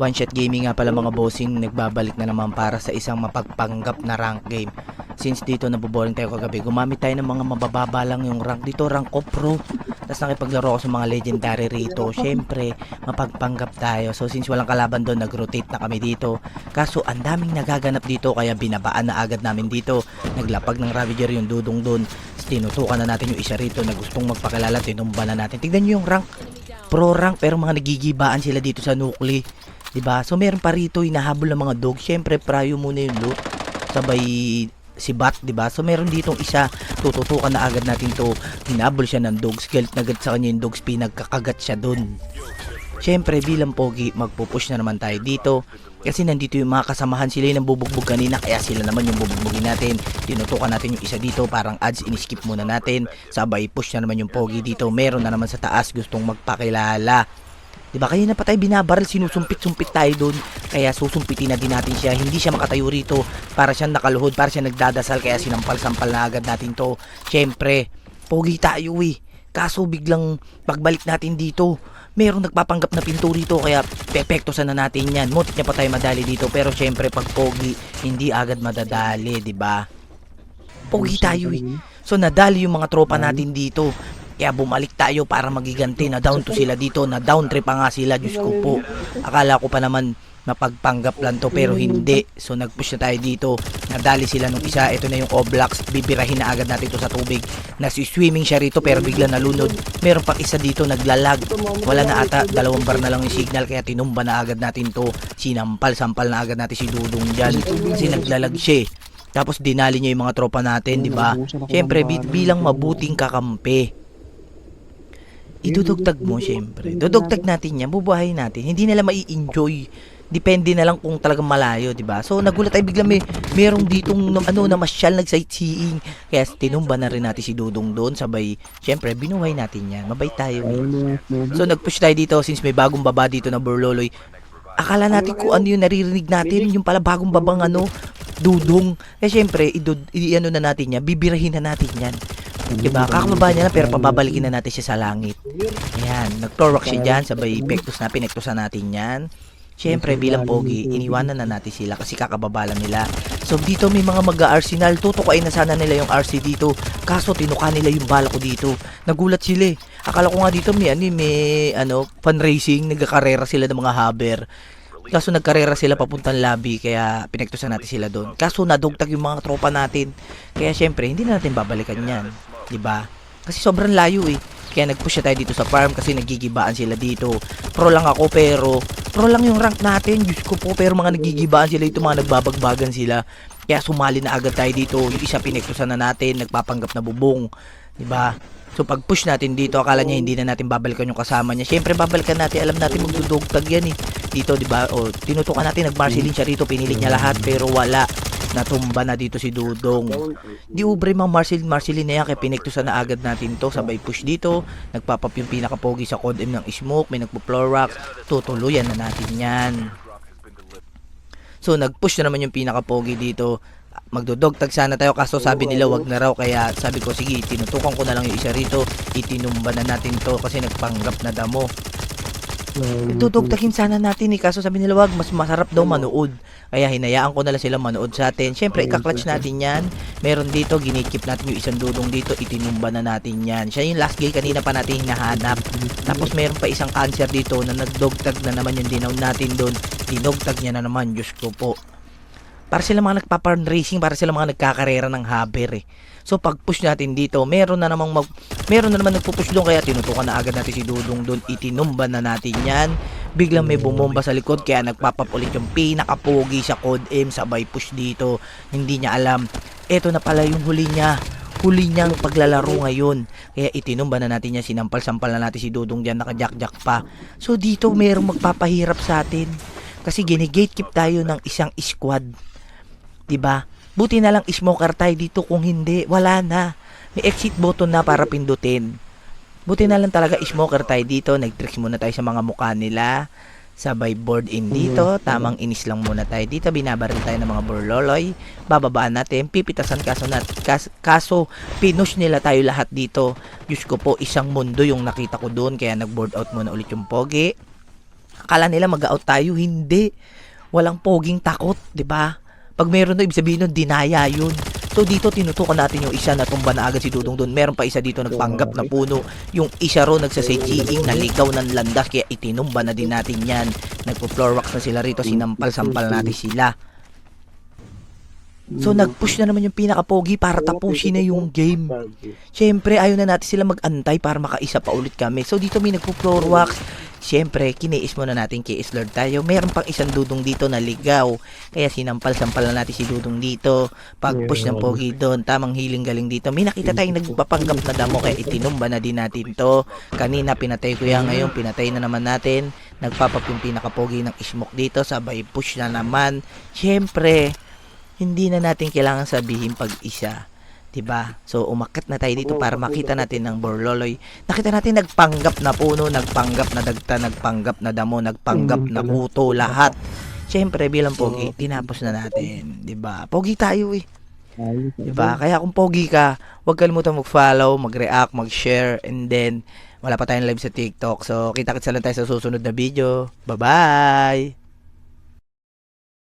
One Shot Gaming nga pala mga bossing nagbabalik na naman para sa isang mapagpanggap na rank game. Since dito naboboring tayo kagabi, gumamit tayo ng mga mabababa lang yung rank dito, rank ko pro. Tapos nakipaglaro ako sa mga legendary rito. Syempre, mapagpanggap tayo. So since walang kalaban doon, nag-rotate na kami dito. Kaso ang daming nagaganap dito kaya binabaan na agad namin dito. Naglapag ng Ravager yung dudong doon. Tinutukan na natin yung isa rito na gustong magpakilala, tinumba na natin. Tignan nyo yung rank. Pro rank pero mga nagigibaan sila dito sa nukli. 'Di ba? So meron pa rito hinahabol ng mga dog. Syempre prayo muna yung loot. Sabay si Bat, 'di ba? So meron ditong isa, tututukan na agad natin 'to. Hinabol siya ng dogs, galit na sa kanya yung dogs, pinagkakagat siya doon. Syempre bilang pogi, magpupush na naman tayo dito. Kasi nandito yung mga kasamahan sila yung bubugbog kanina kaya sila naman yung bubugbogin natin. Tinutukan natin yung isa dito parang ads iniskip muna natin. Sabay push na naman yung pogi dito. Meron na naman sa taas gustong magpakilala. 'Di ba? Kaya na pa tayo binabaril, sinusumpit-sumpit tayo doon. Kaya susumpitin na din natin siya. Hindi siya makatayo rito para siya nakaluhod, para siya nagdadasal kaya sinampal-sampal na agad natin 'to. Syempre, pogi tayo eh. Kaso biglang pagbalik natin dito, merong nagpapanggap na pinto rito kaya pepekto sana natin yan. Mutik niya pa tayo madali dito pero syempre pag pogi, hindi agad madadali, 'di ba? Pogi tayo eh. So nadali yung mga tropa natin dito. Kaya bumalik tayo para magiganti na down to sila dito, na down trip pa nga sila, Diyos ko po. Akala ko pa naman mapagpanggap lang to pero hindi. So nagpush na tayo dito. Nadali sila nung isa. Ito na yung Oblax. Bibirahin na agad natin to sa tubig. Nasi-swimming siya rito pero bigla nalunod. Meron pang isa dito naglalag. Wala na ata. Dalawang bar na lang yung signal kaya tinumba na agad natin to. Sinampal-sampal na agad natin si Dudong dyan. Kasi naglalag siya eh. Tapos dinali niya yung mga tropa natin, di ba? Siyempre, bi- bilang mabuting kakampi. Idudugtag mo, siyempre. Dudugtag natin yan, bubuhayin natin. Hindi nila mai-enjoy. Depende na lang kung talagang malayo, di ba? So, nagulat tayo bigla may merong ditong ano na masyal nag-sightseeing. Kaya tinumba na rin natin si Dudong doon. Sabay, siyempre, binuhay natin yan. Mabait tayo. eh. So nag-push tayo dito since may bagong baba dito na Burloloy. Akala natin kung ano yung naririnig natin, yung pala bagong babang ano, dudong. Eh syempre, idud, i, ano na natin yan, bibirahin na natin yan. Diba? Kakababa niya na pero pababalikin na natin siya sa langit. Ayan, nag-torwak siya dyan, sabay pektos na, pinektosan natin yan. Siyempre, bilang pogi, iniwanan na natin sila kasi kakababa lang nila. So, dito may mga mag-arsenal. Tutukain na sana nila yung RC dito. Kaso, tinuka nila yung bala ko dito. Nagulat sila eh. Akala ko nga dito may, ano, eh, may ano, fundraising. Nagkakarera sila ng mga haber. Kaso nagkarera sila papuntang lobby kaya pinektusan natin sila doon. Kaso nadugtag yung mga tropa natin. Kaya syempre, hindi na natin babalikan yan. 'Di ba? Kasi sobrang layo eh. Kaya nag-push na tayo dito sa farm kasi nagigibaan sila dito. Pro lang ako pero pro lang yung rank natin. Diyos ko po pero mga nagigibaan sila ito mga nagbabagbagan sila. Kaya sumali na agad tayo dito. Yung isa pinektusan na natin, nagpapanggap na bubong. 'Di ba? So pag push natin dito, akala niya hindi na natin babalikan yung kasama niya. Siyempre babalikan natin, alam natin magdudugtag yan eh. Dito 'di ba? O tinutukan natin nag-marceling siya rito, pinilit niya lahat pero wala. Natumba na dito si Dudong. Di ubre mang Marcel Marcelin na yan kaya pinektusan na agad natin to. Sabay push dito. Nagpapap yung pinakapogi sa code M ng smoke. May nagpo-floor rock tutuluyan na natin yan. So nag-push na naman yung pinakapogi dito. Magdodogtag sana tayo kaso sabi nila wag na raw. Kaya sabi ko sige tinutukan ko na lang yung isa rito. Itinumba na natin to kasi nagpanggap na damo Dudugtagin sana natin eh. Kaso sabi nila wag mas masarap daw manood. Kaya hinayaan ko na lang sila manood sa atin. Syempre ika-clutch natin yan. Meron dito ginikip natin yung isang dudong dito itinumba na natin yan. Siya yung last game kanina pa natin hinahanap. Tapos meron pa isang cancer dito na nagdogtag na naman yung dinaw natin doon dinogtag niya na naman Diyos ko po para sila mga nagpaparn racing, para sila mga nagkakarera ng haber eh. So pag push natin dito, meron na namang mag, meron na naman nagpupush doon kaya tinutukan na agad natin si Dudong doon, itinumba na natin yan. Biglang may bumomba sa likod kaya nagpapapulit yung pinakapogi sa code M, sabay push dito. Hindi niya alam. Ito na pala yung huli niya. Huli niyang paglalaro ngayon. Kaya itinumba na natin yan, sinampal-sampal na natin si Dudong dyan, nakajack-jack pa. So dito merong magpapahirap sa atin. Kasi gini-gatekeep tayo ng isang squad. 'Di ba? Buti na lang smoker tayo dito kung hindi, wala na. May exit button na para pindutin. Buti na lang talaga smoker tayo dito, nag-tricks muna tayo sa mga mukha nila. Sabay board in dito, tamang inis lang muna tayo dito, binabaril tayo ng mga burloloy, bababaan natin, pipitasan kaso nat kas, kaso pinush nila tayo lahat dito. Diyos ko po, isang mundo yung nakita ko doon, kaya nag-board out muna ulit yung pogi. Akala nila mag-out tayo, hindi. Walang poging takot, 'di ba? Pag meron na ibig sabihin nun, dinaya yun. So dito tinutukan natin yung isa na tumba na agad si Dudong doon. Meron pa isa dito nagpanggap na puno. Yung isa ro nagsasejiing naligaw ng landas kaya itinumba na din natin yan. Nagpo-floor wax na sila rito, sinampal-sampal natin sila. So nag-push na naman yung pinaka-pogi para tapusin na yung game. Siyempre, ayaw na natin sila mag-antay para makaisa pa ulit kami. So, dito may nagpo-floor wax. Siyempre, kiniis muna natin kay Lord tayo. Meron pang isang dudong dito na ligaw. Kaya sinampal-sampal na natin si dudong dito. Pag-push ng pogi doon, tamang healing galing dito. May nakita tayong nagpapanggap na damo kaya itinumba na din natin to. Kanina pinatay ko yan ngayon, pinatay na naman natin. Nagpapap yung pinaka-pogi ng smoke dito. Sabay push na naman. Siyempre, hindi na natin kailangan sabihin pag isa. 'Di ba? So umakyat na tayo dito para makita natin ng Borloloy. Nakita natin nagpanggap na puno, nagpanggap na dagta, nagpanggap na damo, nagpanggap na kuto, lahat. Siyempre bilang pogi, tinapos na natin, 'di ba? Pogi tayo eh. 'Di ba? Kaya kung pogi ka, huwag kalimutan mag-follow, mag-react, mag-share and then wala pa tayong live sa TikTok. So kita-kits lang tayo sa susunod na video. Bye-bye.